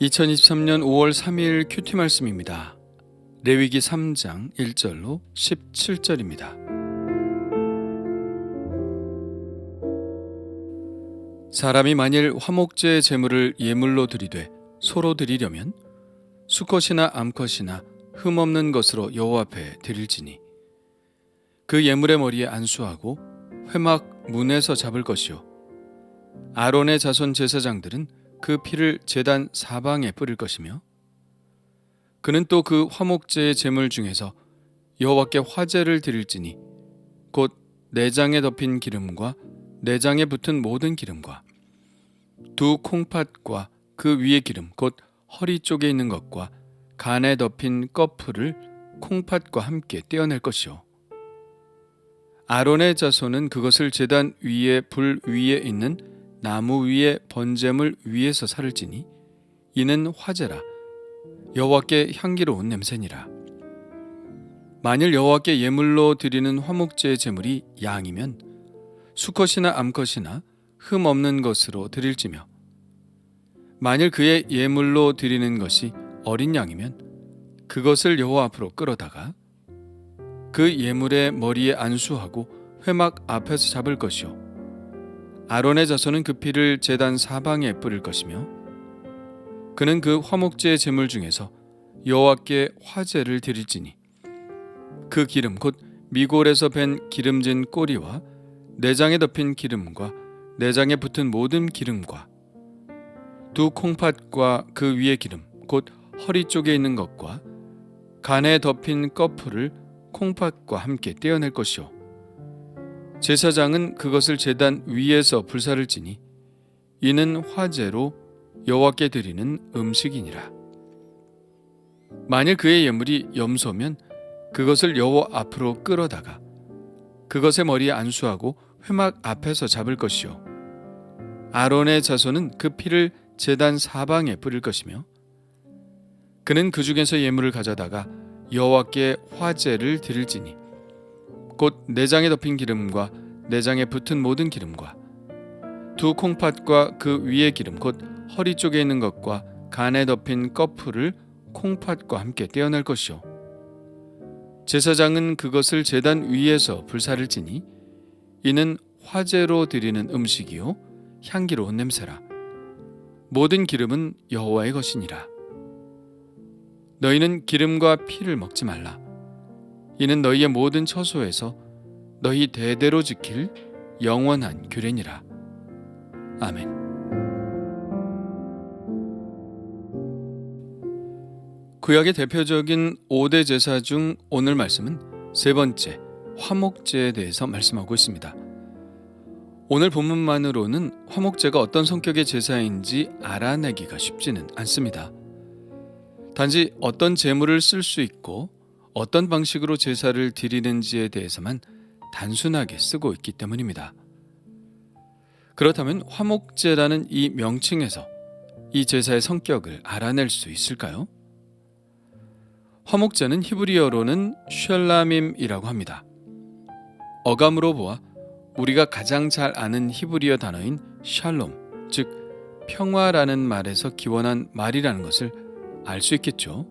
2023년 5월 3일 큐티 말씀입니다. 레위기 3장 1절로 17절입니다. 사람이 만일 화목제의 제물을 예물로 드리되 소로 드리려면 수컷이나 암컷이나 흠 없는 것으로 여호와 앞에 드릴지니 그 예물의 머리에 안수하고 회막 문에서 잡을 것이요 아론의 자손 제사장들은 그 피를 제단 사방에 뿌릴 것이며 그는 또 그 화목제의 제물 중에서 여호와께 화제를 드릴지니 곧 내장에 덮인 기름과 내장에 붙은 모든 기름과 두 콩팥과 그 위의 기름 곧 허리 쪽에 있는 것과 간에 덮인 꺼풀을 콩팥과 함께 떼어낼 것이요. 아론의 자손은 그것을 제단 위에 불 위에 있는 나무 위에 번제물 위에서 살을지니 이는 화제라. 여호와께 향기로운 냄새니라. 만일 여호와께 예물로 드리는 화목제의 제물이 양이면 수컷이나 암컷이나 흠 없는 것으로 드릴지며 만일 그의 예물로 드리는 것이 어린 양이면 그것을 여호와 앞으로 끌어다가 그 예물의 머리에 안수하고 회막 앞에서 잡을 것이요 아론의 자손은 그 피를 제단 사방에 뿌릴 것이며 그는 그 화목제의 제물 중에서 여호와께 화제를 드릴지니 그 기름 곧 미골에서 밴 기름진 꼬리와 내장에 덮인 기름과 내장에 붙은 모든 기름과 두 콩팥과 그 위의 기름 곧 허리 쪽에 있는 것과 간에 덮인 꺼풀을 콩팥과 함께 떼어낼 것이요 제사장은 그것을 제단 위에서 불사를 지니 이는 화제로 여호와께 드리는 음식이니라. 만일 그의 예물이 염소면 그것을 여호와 앞으로 끌어다가 그것의 머리에 안수하고 회막 앞에서 잡을 것이요. 아론의 자손은 그 피를 제단 사방에 뿌릴 것이며 그는 그 중에서 예물을 가져다가 여호와께 화제를 드릴지니 곧 내장에 덮인 기름과 내장에 붙은 모든 기름과 두 콩팥과 그 위의 기름 곧 허리 쪽에 있는 것과 간에 덮인 꺼풀을 콩팥과 함께 떼어낼 것이요 제사장은 그것을 제단 위에서 불사를 지니 이는 화제로 드리는 음식이요 향기로운 냄새라. 모든 기름은 여호와의 것이니라. 너희는 기름과 피를 먹지 말라. 이는 너희의 모든 처소에서 너희 대대로 지킬 영원한 규례니라 아멘 구약의 대표적인 5대 제사 중 오늘 말씀은 세 번째 화목제에 대해서 말씀하고 있습니다. 오늘 본문만으로는 화목제가 어떤 성격의 제사인지 알아내기가 쉽지는 않습니다. 단지 어떤 제물을 쓸 수 있고 어떤 방식으로 제사를 드리는지에 대해서만 단순하게 쓰고 있기 때문입니다. 그렇다면 화목제라는 이 명칭에서 이 제사의 성격을 알아낼 수 있을까요? 화목제는 히브리어로는 쉘라밈이라고 합니다. 어감으로 보아 우리가 가장 잘 아는 히브리어 단어인 샬롬, 즉 평화라는 말에서 기원한 말이라는 것을 알 수 있겠죠.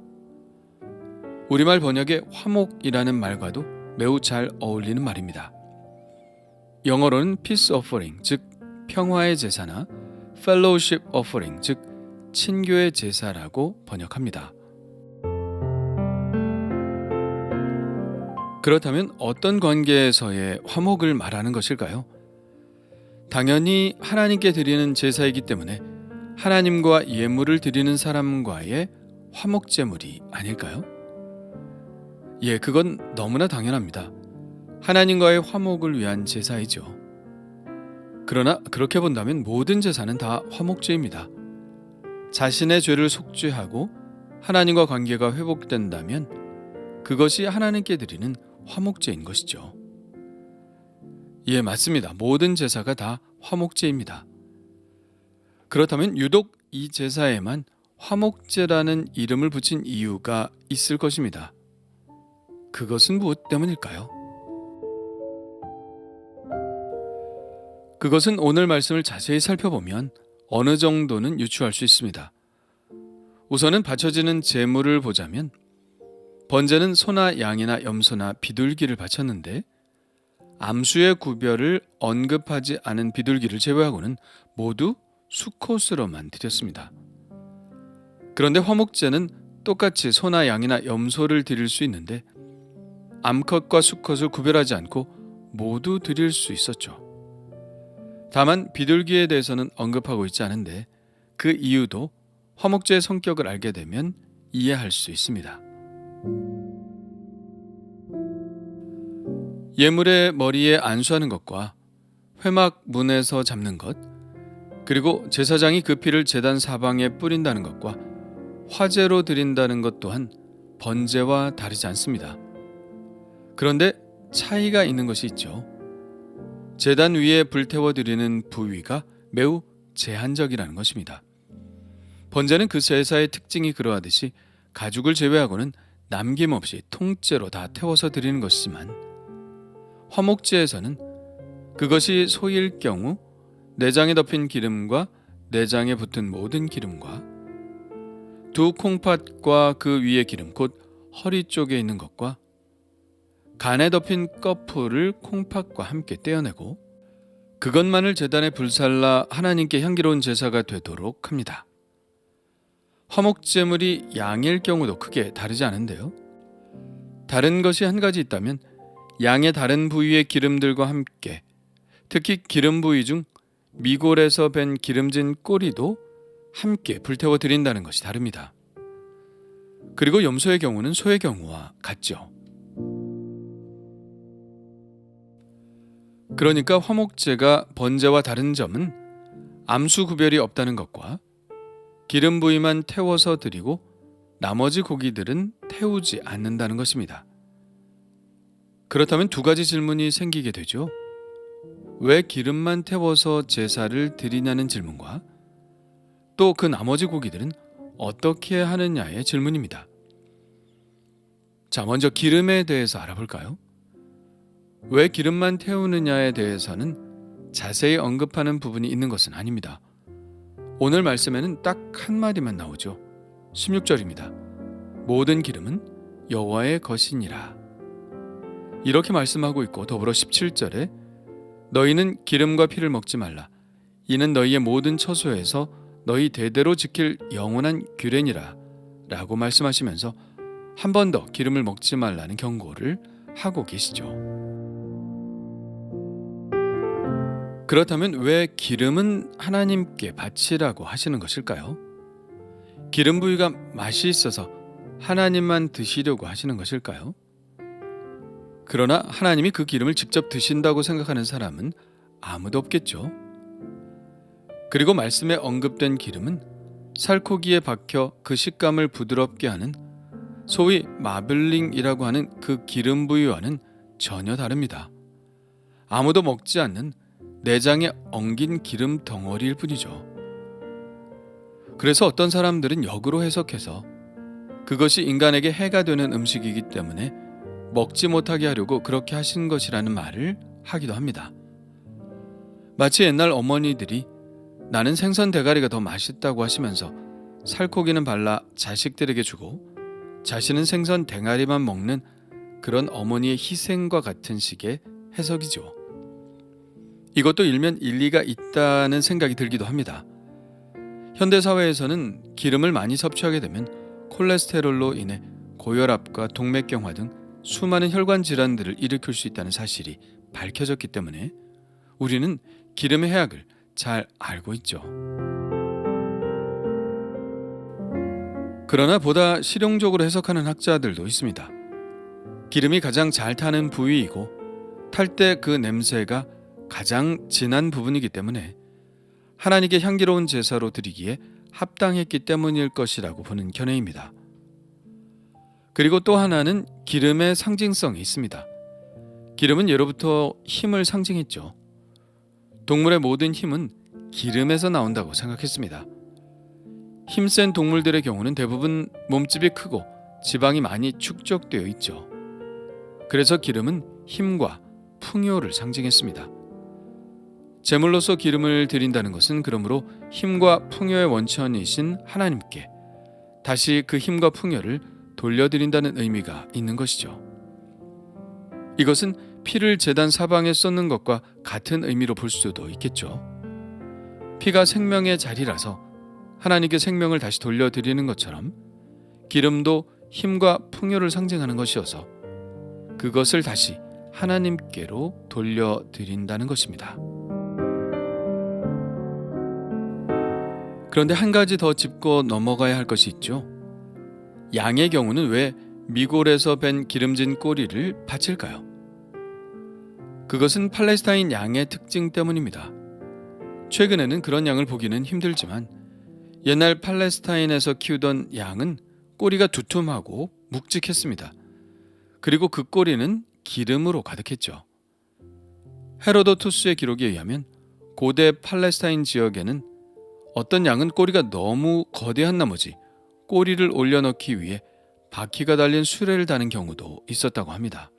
우리말 번역의 화목이라는 말과도 매우 잘 어울리는 말입니다. 영어로는 peace offering, 즉 평화의 제사나 fellowship offering, 즉 친교의 제사라고 번역합니다. 그렇다면 어떤 관계에서의 화목을 말하는 것일까요? 당연히 하나님께 드리는 제사이기 때문에 하나님과 예물을 드리는 사람과의 화목제물이 아닐까요? 예, 그건 너무나 당연합니다. 하나님과의 화목을 위한 제사이죠. 그러나 그렇게 본다면 모든 제사는 다 화목제입니다. 자신의 죄를 속죄하고 하나님과 관계가 회복된다면 그것이 하나님께 드리는 화목제인 것이죠. 예, 맞습니다. 모든 제사가 다 화목제입니다. 그렇다면 유독 이 제사에만 화목제라는 이름을 붙인 이유가 있을 것입니다. 그것은 무엇 때문일까요? 그것은 오늘 말씀을 자세히 살펴보면 어느 정도는 유추할 수 있습니다. 우선은 바쳐지는 제물을 보자면 번제는 소나 양이나 염소나 비둘기를 바쳤는데 암수의 구별을 언급하지 않은 비둘기를 제외하고는 모두 수컷으로만 드렸습니다. 그런데 화목제는 똑같이 소나 양이나 염소를 드릴 수 있는데 암컷과 수컷을 구별하지 않고 모두 드릴 수 있었죠. 다만 비둘기에 대해서는 언급하고 있지 않은데 그 이유도 화목제의 성격을 알게 되면 이해할 수 있습니다. 예물의 머리에 안수하는 것과 회막 문에서 잡는 것, 그리고 제사장이 그 피를 제단 사방에 뿌린다는 것과 화제로 드린다는 것 또한 번제와 다르지 않습니다. 그런데 차이가 있는 것이 있죠. 제단 위에 불태워 드리는 부위가 매우 제한적이라는 것입니다. 번제는 그 제사의 특징이 그러하듯이 가죽을 제외하고는 남김없이 통째로 다 태워서 드리는 것이지만 화목제에서는 그것이 소일 경우 내장에 덮인 기름과 내장에 붙은 모든 기름과 두 콩팥과 그 위의 기름 곧 허리 쪽에 있는 것과 간에 덮인 꺼풀을 콩팥과 함께 떼어내고 그것만을 제단에 불살라 하나님께 향기로운 제사가 되도록 합니다. 화목제물이 양일 경우도 크게 다르지 않은데요. 다른 것이 한 가지 있다면 양의 다른 부위의 기름들과 함께 특히 기름 부위 중 미골에서 벤 기름진 꼬리도 함께 불태워 드린다는 것이 다릅니다. 그리고 염소의 경우는 소의 경우와 같죠. 그러니까 화목제가 번제와 다른 점은 암수 구별이 없다는 것과 기름 부위만 태워서 드리고 나머지 고기들은 태우지 않는다는 것입니다. 그렇다면 두 가지 질문이 생기게 되죠. 왜 기름만 태워서 제사를 드리냐는 질문과 또 그 나머지 고기들은 어떻게 하느냐의 질문입니다. 자, 먼저 기름에 대해서 알아볼까요? 왜 기름만 태우느냐에 대해서는 자세히 언급하는 부분이 있는 것은 아닙니다. 오늘 말씀에는 딱 한마디만 나오죠. 16절입니다. 모든 기름은 여호와의 것이니라. 이렇게 말씀하고 있고 더불어 17절에 너희는 기름과 피를 먹지 말라. 이는 너희의 모든 처소에서 너희 대대로 지킬 영원한 규례니라. 라고 말씀하시면서 한 번 더 기름을 먹지 말라는 경고를 하고 계시죠. 그렇다면 왜 기름은 하나님께 바치라고 하시는 것일까요? 기름 부위가 맛이 있어서 하나님만 드시려고 하시는 것일까요? 그러나 하나님이 그 기름을 직접 드신다고 생각하는 사람은 아무도 없겠죠. 그리고 말씀에 언급된 기름은 살코기에 박혀 그 식감을 부드럽게 하는 소위 마블링이라고 하는 그 기름 부위와는 전혀 다릅니다. 아무도 먹지 않는 내장에 엉긴 기름 덩어리일 뿐이죠. 그래서 어떤 사람들은 역으로 해석해서 그것이 인간에게 해가 되는 음식이기 때문에 먹지 못하게 하려고 그렇게 하신 것이라는 말을 하기도 합니다. 마치 옛날 어머니들이 나는 생선 대가리가 더 맛있다고 하시면서 살코기는 발라 자식들에게 주고 자신은 생선 대가리만 먹는 그런 어머니의 희생과 같은 식의 해석이죠. 이것도 일면 일리가 있다는 생각이 들기도 합니다. 현대 사회에서는 기름을 많이 섭취하게 되면 콜레스테롤로 인해 고혈압과 동맥경화 등 수많은 혈관 질환들을 일으킬 수 있다는 사실이 밝혀졌기 때문에 우리는 기름의 해악을 잘 알고 있죠. 그러나 보다 실용적으로 해석하는 학자들도 있습니다. 기름이 가장 잘 타는 부위이고 탈 때 그 냄새가 가장 진한 부분이기 때문에 하나님께 향기로운 제사로 드리기에 합당했기 때문일 것이라고 보는 견해입니다. 그리고 또 하나는 기름의 상징성이 있습니다. 기름은 예로부터 힘을 상징했죠. 동물의 모든 힘은 기름에서 나온다고 생각했습니다. 힘센 동물들의 경우는 대부분 몸집이 크고 지방이 많이 축적되어 있죠. 그래서 기름은 힘과 풍요를 상징했습니다. 제물로서 기름을 드린다는 것은 그러므로 힘과 풍요의 원천이신 하나님께 다시 그 힘과 풍요를 돌려드린다는 의미가 있는 것이죠. 이것은 피를 제단 사방에 쏟는 것과 같은 의미로 볼 수도 있겠죠. 피가 생명의 자리라서 하나님께 생명을 다시 돌려드리는 것처럼 기름도 힘과 풍요를 상징하는 것이어서 그것을 다시 하나님께로 돌려드린다는 것입니다. 그런데 한 가지 더 짚고 넘어가야 할 것이 있죠. 양의 경우는 왜 미골에서 벤 기름진 꼬리를 바칠까요? 그것은 팔레스타인 양의 특징 때문입니다. 최근에는 그런 양을 보기는 힘들지만 옛날 팔레스타인에서 키우던 양은 꼬리가 두툼하고 묵직했습니다. 그리고 그 꼬리는 기름으로 가득했죠. 헤로도투스의 기록에 의하면 고대 팔레스타인 지역에는 어떤 양은 꼬리가 너무 거대한 나머지 꼬리를 올려놓기 위해 바퀴가 달린 수레를 다는 경우도 있었다고 합니다.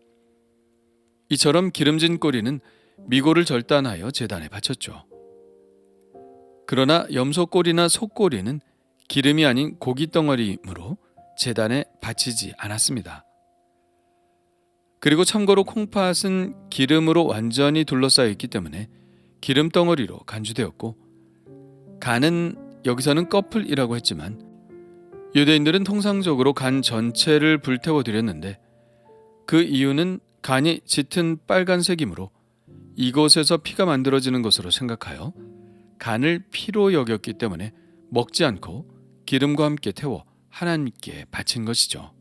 이처럼 기름진 꼬리는 미고를 절단하여 재단에 바쳤죠. 그러나 염소 꼬리나 소 꼬리는 기름이 아닌 고기 덩어리이므로 재단에 바치지 않았습니다. 그리고 참고로 콩팥은 기름으로 완전히 둘러싸여 있기 때문에 기름 덩어리로 간주되었고 간은 여기서는 꺼풀이라고 했지만 유대인들은 통상적으로 간 전체를 불태워 드렸는데 그 이유는 간이 짙은 빨간색이므로 이곳에서 피가 만들어지는 것으로 생각하여 간을 피로 여겼기 때문에 먹지 않고 기름과 함께 태워 하나님께 바친 것이죠.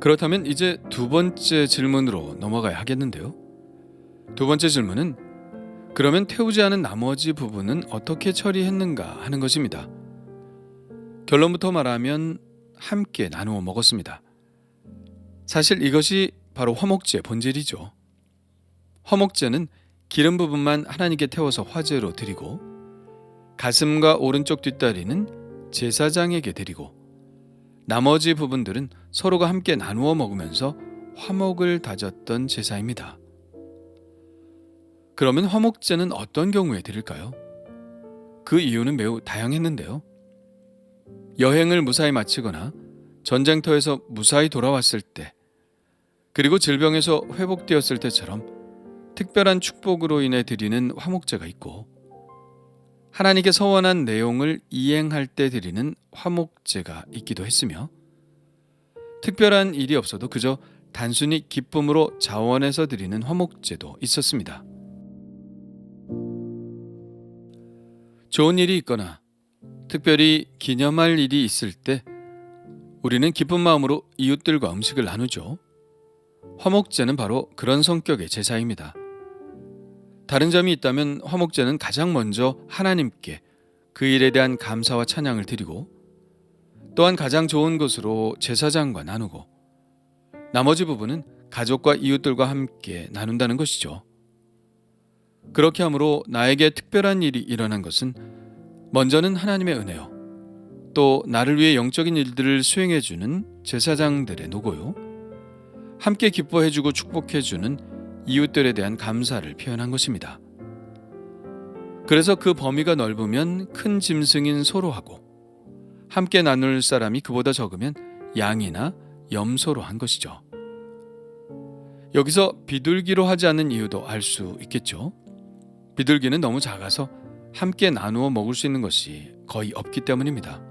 그렇다면 이제 두 번째 질문으로 넘어가야 하겠는데요. 두 번째 질문은 그러면 태우지 않은 나머지 부분은 어떻게 처리했는가 하는 것입니다. 결론부터 말하면 함께 나누어 먹었습니다. 사실 이것이 바로 화목제의 본질이죠. 화목제는 기름 부분만 하나님께 태워서 화제로 드리고 가슴과 오른쪽 뒷다리는 제사장에게 드리고 나머지 부분들은 서로가 함께 나누어 먹으면서 화목을 다졌던 제사입니다. 그러면 화목제는 어떤 경우에 드릴까요? 그 이유는 매우 다양했는데요. 여행을 무사히 마치거나 전쟁터에서 무사히 돌아왔을 때, 그리고 질병에서 회복되었을 때처럼 특별한 축복으로 인해 드리는 화목제가 있고, 하나님께 서원한 내용을 이행할 때 드리는 화목제가 있기도 했으며, 특별한 일이 없어도 그저 단순히 기쁨으로 자원해서 드리는 화목제도 있었습니다. 좋은 일이 있거나 특별히 기념할 일이 있을 때 우리는 기쁜 마음으로 이웃들과 음식을 나누죠. 화목제는 바로 그런 성격의 제사입니다. 다른 점이 있다면 화목제는 가장 먼저 하나님께 그 일에 대한 감사와 찬양을 드리고 또한 가장 좋은 것으로 제사장과 나누고 나머지 부분은 가족과 이웃들과 함께 나눈다는 것이죠. 그렇게 함으로 나에게 특별한 일이 일어난 것은 먼저는 하나님의 은혜요. 또 나를 위해 영적인 일들을 수행해 주는 제사장들의 노고요. 함께 기뻐해 주고 축복해 주는 이웃들에 대한 감사를 표현한 것입니다. 그래서 그 범위가 넓으면 큰 짐승인 소로 하고 함께 나눌 사람이 그보다 적으면 양이나 염소로 한 것이죠. 여기서 비둘기로 하지 않는 이유도 알 수 있겠죠. 비둘기는 너무 작아서 함께 나누어 먹을 수 있는 것이 거의 없기 때문입니다.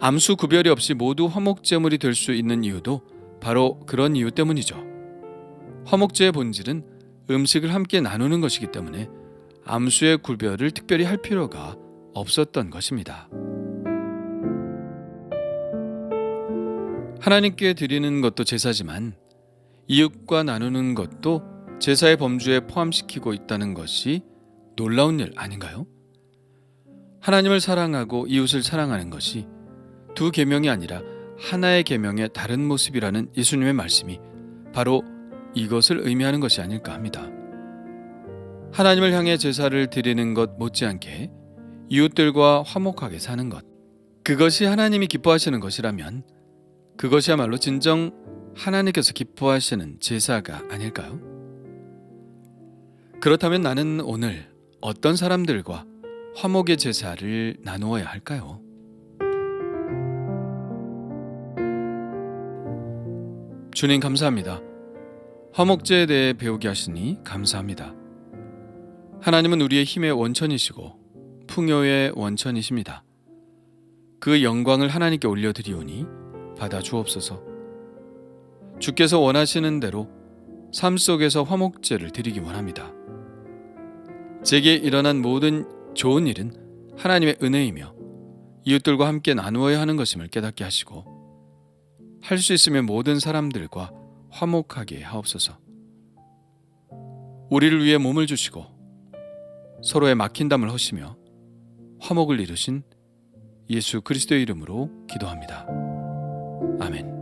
암수 구별이 없이 모두 화목제물이 될 수 있는 이유도 바로 그런 이유 때문이죠. 화목제의 본질은 음식을 함께 나누는 것이기 때문에 암수의 구별을 특별히 할 필요가 없었던 것입니다. 하나님께 드리는 것도 제사지만 이웃과 나누는 것도 제사의 범주에 포함시키고 있다는 것이 놀라운 일 아닌가요? 하나님을 사랑하고 이웃을 사랑하는 것이 두 계명이 아니라 하나의 계명의 다른 모습이라는 예수님의 말씀이 바로 이것을 의미하는 것이 아닐까 합니다. 하나님을 향해 제사를 드리는 것 못지않게 이웃들과 화목하게 사는 것. 그것이 하나님이 기뻐하시는 것이라면 그것이야말로 진정 하나님께서 기뻐하시는 제사가 아닐까요? 그렇다면 나는 오늘 어떤 사람들과 화목의 제사를 나누어야 할까요? 주님 감사합니다. 화목제에 대해 배우게 하시니 감사합니다. 하나님은 우리의 힘의 원천이시고 풍요의 원천이십니다. 그 영광을 하나님께 올려드리오니 받아 주옵소서. 주께서 원하시는 대로 삶 속에서 화목제를 드리기 원합니다. 제게 일어난 모든 좋은 일은 하나님의 은혜이며 이웃들과 함께 나누어야 하는 것임을 깨닫게 하시고 할 수 있으면 모든 사람들과 화목하게 하옵소서. 우리를 위해 몸을 주시고 서로의 막힌 담을 허시며 화목을 이루신 예수 그리스도의 이름으로 기도합니다. 아멘.